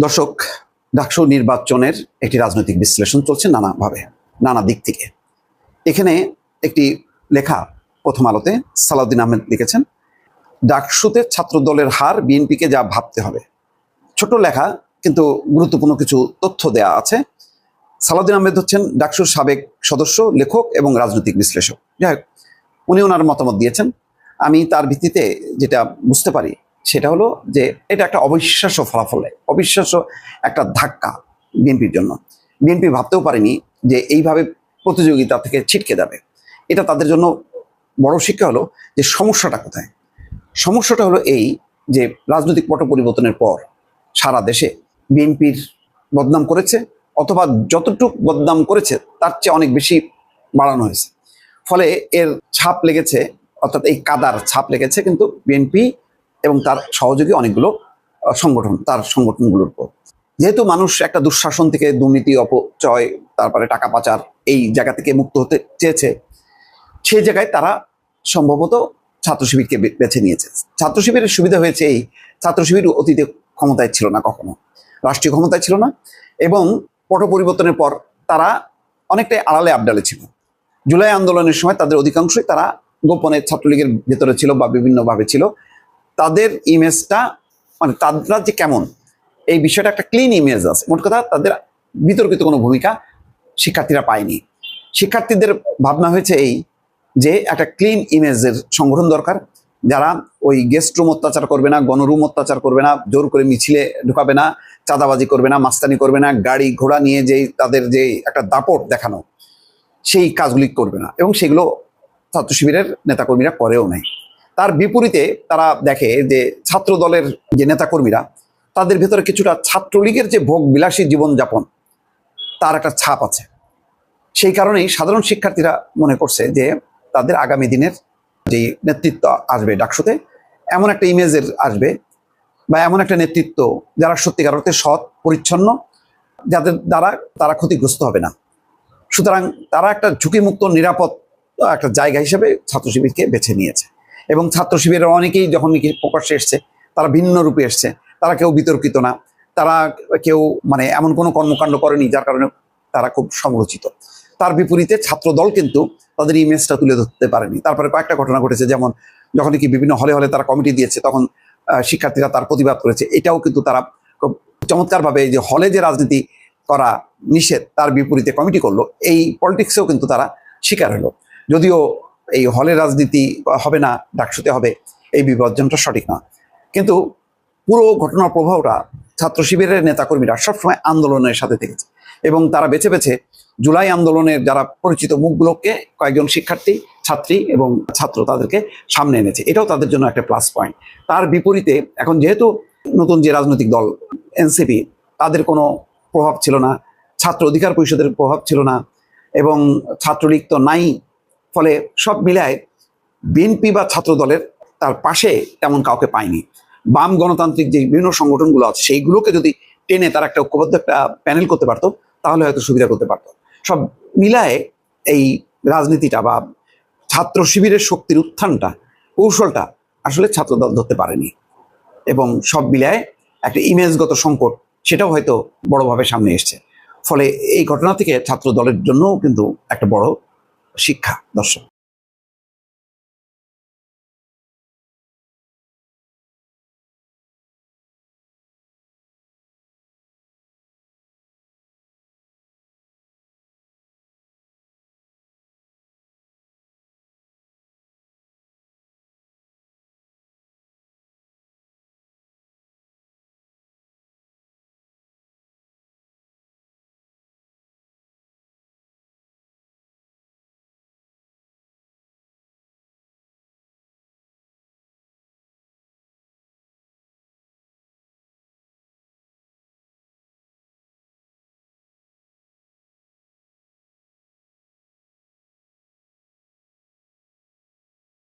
দর্শক, ডাকসু নির্বাচনের একটি রাজনৈতিক বিশ্লেষণ চলছে নানাভাবে, নানা দিক থেকে। এখানে একটি লেখা প্রথম আলোতে সালাউদ্দিন আহমেদ লিখেছেন, ডাকসুতে ছাত্র দলের হার বিএনপিকে যা ভাবতে হবে। ছোট লেখা, কিন্তু গুরুত্বপূর্ণ কিছু তথ্য দেয়া আছে। সালাউদ্দিন আহমেদ হচ্ছেন ডাকসুর সাবেক সদস্য, লেখক এবং রাজনৈতিক বিশ্লেষক। যাই হোক, উনি ওনার মতামত দিয়েছেন। আমি তার ভিত্তিতে যেটা বুঝতে পারি সেটা হলো যে এটা একটা অবিশ্বাস্য ফলাফল অবিশ্বাস্য একটা ধাক্কা বিএনপির জন্য। বিএনপি ভাবতেও পারেনি যে এইভাবে প্রতিযোগিতা থেকে ছিটকে যাবে। এটা তাদের জন্য বড় শিক্ষা হলো যে সমস্যাটা কোথায়? সমস্যাটা হলো এই যে রাজনৈতিক পট পরিবর্তনের পর সারা দেশে বিএনপির বদনাম করেছে, অথবা যতটুক বদনাম করেছে তার চেয়ে অনেক বেশি বাড়ানো হয়েছে। ফলে এর ছাপ লেগেছে, অর্থাৎ এই কাদার ছাপ লেগেছে কিন্তু বিএনপি এবং তার সহযোগী অনেকগুলো সংগঠন, তার সংগঠনগুলোর উপর। যেহেতু মানুষ একটা দুঃশাসন থেকে দুর্নীতি, অপচয়, তারপরে টাকা পাচার এই জায়গা থেকে মুক্ত হতে চেয়েছে সেই জায়গায় তারা সম্ভবত ছাত্র শিবিরকে বেছে নিয়েছে। ছাত্র শিবিরের সুবিধা হয়েছে এই ছাত্র শিবির অতীতে ক্ষমতায় ছিল না কখনো, রাষ্ট্রীয় ক্ষমতায় ছিল না এবং পট পরিবর্তনের পর তারা অনেকটাই আড়ালে আবডালে ছিল। জুলাই আন্দোলনের সময় তাদের অধিকাংশই তারা গোপনে ছাত্রলীগের ভেতরে ছিল বা বিভিন্নভাবে ছিল। তাদের ইমেজটা মানে তারা যে কেমন, এই বিষয়টা একটা ক্লিন ইমেজ আছে। মোট কথা তাদের বিতর্কিত কোনো ভূমিকা শিক্ষার্থীরা পায়নি। শিক্ষার্থীদের ভাবনা হয়েছে এই যে একটা ক্লিন ইমেজের সংগঠন দরকার। যারা ওই গেস্ট রুম অত্যাচার করবে না গণরুম অত্যাচার করবে না, জোর করে মিছিলে ঢুকাবে না, চাঁদাবাজি করবে না, মাস্তানি করবে না, গাড়ি ঘোড়া নিয়ে যেই তাদের যে একটা দাপট দেখানো, সেই কাজগুলি করবে না। এবং সেগুলো ছাত্র শিবিরের নেতাকর্মীরা করেও নাই। তার বিপরীতে তারা দেখে যে ছাত্র দলের যে নেতাকর্মীরা, তাদের ভেতরে কিছুটা ছাত্রলীগের যে ভোগ বিলাসী জীবনযাপন, তার একটা ছাপ আছে। সেই কারণেই সাধারণ শিক্ষার্থীরা মনে করছে যে তাদের আগামী দিনের যে নেতৃত্ব আসবে ডাকসুতে, এমন একটা ইমেজের আসবে বা এমন একটা নেতৃত্ব যারা সত্যিকার অর্থে সৎ, পরিচ্ছন্ন, যাদের দ্বারা তারা ক্ষতিগ্রস্ত হবে না। সুতরাং তারা একটা ঝুঁকিমুক্ত, নিরাপদ, একটা জায়গা হিসেবে ছাত্র শিবিরকে বেছে নিয়েছে। এবং ছাত্র শিবিরের অনেকেই যখন প্রকাশ্যে এসছে, তারা ভিন্ন রূপে এসছে। তারা কেউ বিতর্কিত না। তারা কেউ মানে এমন কোনো কর্মকাণ্ড করেনি, যার কারণে তারা খুব সমালোচিত তার বিপরীতে ছাত্র দল কিন্তু তাদের ইমেজটা তুলে ধরতে পারেনি। তারপরে কয়েকটা ঘটনা ঘটেছে, যেমন যখন কি বিভিন্ন হলে হলে তারা কমিটি দিয়েছে, তখন শিক্ষার্থীরা তার প্রতিবাদ করেছে। এটাও কিন্তু তারা খুব চমৎকারভাবে যে হলে যে রাজনীতি করা নিষেধ, তার বিপরীতে কমিটি করল। এই পলিটিক্সেও কিন্তু তারা শিকার হলো। যদিও এই হলে রাজনীতি হবে না, ডাকসুতে হবে, এই বিভাজনটা সঠিক না। কিন্তু পুরো ঘটনার প্রভাবটা ছাত্র শিবিরের নেতাকর্মীরা সবসময় আন্দোলনের সাথে থেকেছে এবং তারা বেছে বেছে জুলাই আন্দোলনের যারা পরিচিত মুখগুলোকে কয়েকজন শিক্ষার্থী, ছাত্রী এবং ছাত্র তাদেরকে সামনে এনেছে। এটাও তাদের জন্য একটা প্লাস পয়েন্ট তার বিপরীতে এখন যেহেতু নতুন যে রাজনৈতিক দল এনসিপি, তাদের কোনো প্রভাব ছিল না, ছাত্র অধিকার পরিষদের প্রভাব ছিল না এবং ছাত্রলীগ তো নাই ফলে সব মিলায় বিএনপি বা ছাত্র দলের তার পাশে তেমন কাউকে পায়নি। বাম গণতান্ত্রিক যে বিভিন্ন সংগঠনগুলো আছে, সেইগুলোকে যদি টেনে তার একটা ঐক্যবদ্ধ একটা প্যানেল করতে পারতো, তাহলে হয়তো সুবিধা করতে পারতো। সব মিলায় এই রাজনীতিটা বা ছাত্র শিবিরের শক্তির উত্থানটা, কৌশলটা আসলে ছাত্র দল ধরতে পারেনি। এবং সব মিলায় একটা ইমেজগত সংকট, সেটাও হয়তো বড়ভাবে সামনে এসছে। ফলে এই ঘটনা থেকে ছাত্র দলের জন্যও কিন্তু একটা বড় শিক্ষা দর্শক